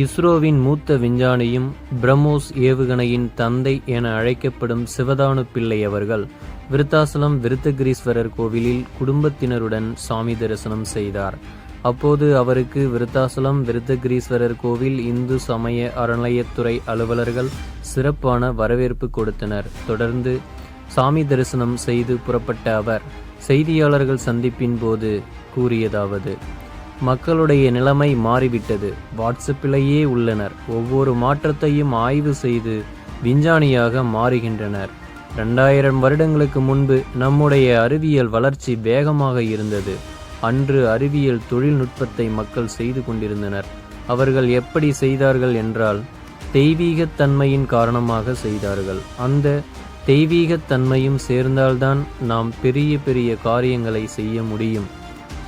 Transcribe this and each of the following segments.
இஸ்ரோவின் மூத்த விஞ்ஞானியும் பிரம்மோஸ் ஏவுகணையின் தந்தை என அழைக்கப்படும் சிவதானு பிள்ளை அவர்கள் விருத்தாசலம் விருத்தகிரீஸ்வரர் கோவிலில் குடும்பத்தினருடன் சாமி தரிசனம் செய்தார். அப்போது அவருக்கு விருத்தாசலம் விருத்தகிரீஸ்வரர் கோவில் இந்து சமய அறநிலையத்துறை அலுவலர்கள் சிறப்பான வரவேற்பு கொடுத்தனர். தொடர்ந்து சாமி தரிசனம் செய்து புறப்பட்ட அவர் செய்தியாளர்கள் சந்திப்பின் போது கூறியதாவது மக்களுடைய நிலைமை மாறிவிட்டது. வாட்ஸ்அப்பிலேயே உள்ளனர். ஒவ்வொரு மாற்றத்தையும் ஆய்வு செய்து விஞ்ஞானியாக மாறுகின்றனர். ரெண்டாயிரம் வருடங்களுக்கு முன்பு நம்முடைய அறிவியல் வளர்ச்சி வேகமாக இருந்தது. அன்று அறிவியல் தொழில்நுட்பத்தை மக்கள் செய்து கொண்டிருந்தனர். அவர்கள் எப்படி செய்தார்கள் என்றால் தெய்வீகத்தன்மையின் காரணமாக செய்தார்கள். அந்த தெய்வீகத்தன்மையும் சேர்ந்தால்தான் நாம் பெரிய பெரிய காரியங்களை செய்ய முடியும்.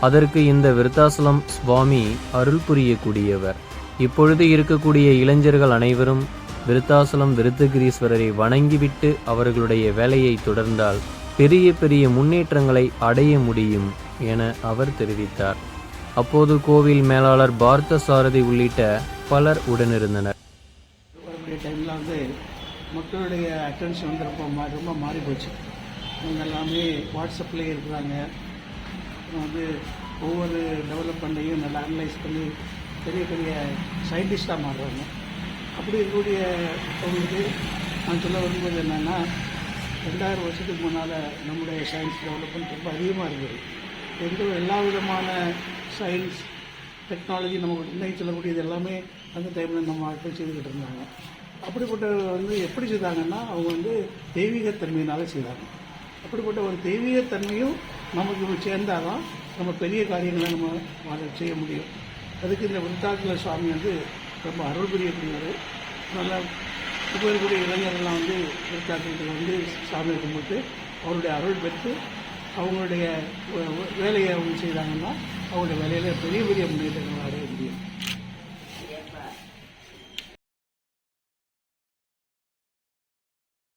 அதற்கு இந்த விருத்தாசலம் சுவாமி அருள் புரியக்கூடியவர். இப்பொழுது இருக்கக்கூடிய இளைஞர்கள் அனைவரும் விருத்தாசலம் விருத்தகிரீஸ்வரரை வணங்கிவிட்டு அவர்களுடைய வேலையை தொடர்ந்தால் பெரிய பெரிய முன்னேற்றங்களை அடைய முடியும் என அவர் தெரிவித்தார். அப்போது கோவில் மேலாளர் பார்த்த சாரதி உள்ளிட்ட பலர் உடனிருந்தனர். வரக்கூடிய டைமில் வந்து மக்களுடைய அட்டென்ஷன் வந்து ரொம்ப ரொம்ப மாறி போச்சு எல்லாமே வாட்ஸ்அப்லேயே இருக்கிறாங்க. அப்புறம் வந்து ஒவ்வொரு டெவலப்மெண்ட்டையும் நல்லா அனலைஸ் பண்ணி பெரிய பெரிய சயின்டிஸ்டாக மாறுறாங்க. அப்படி இருக்கக்கூடிய அவங்களுக்கு நான் சொல்ல வரும்போது என்னென்னா ரெண்டாயிரம் வருஷத்துக்கு முன்னால் நம்முடைய சயின்ஸ் டெவலப்மெண்ட் ரொம்ப அதிகமாக இருந்தது. எந்த எல்லா விதமான சயின்ஸ் டெக்னாலஜி நமக்கு இன்னைக்கு சொல்லக்கூடியது எல்லாமே அந்த டைமில் நம்ம ஆட்கள் செய்துக்கிட்டு இருந்தாங்க. அப்படிப்பட்ட வந்து எப்படி செய்தாங்கன்னா அவங்க வந்து தெய்வீகத்தன்மையினால் செய்தாங்க. அப்படிப்பட்ட ஒரு தெய்வீகத்தன்மையும் நமக்கு சேர்ந்தால் தான் நம்ம பெரிய காரியங்களை நம்ம அதை செய்ய முடியும். அதுக்கு இந்த விருத்தாச்சல சுவாமி வந்து ரொம்ப அருள் புரியக்கூடியவர் நல்லா இப்போ இருக்கக்கூடிய இளைஞர்கள்லாம் வந்து விருத்தாச்சலத்தில் வந்து சாமியை கும்பிட்டு அவருடைய அருள் பெற்று அவங்களுடைய வேலையை அவங்க செய்தாங்கன்னா அவங்களுடைய வேலையில் பெரிய பெரிய முன்னேற்றங்கள் அடைய முடியும்.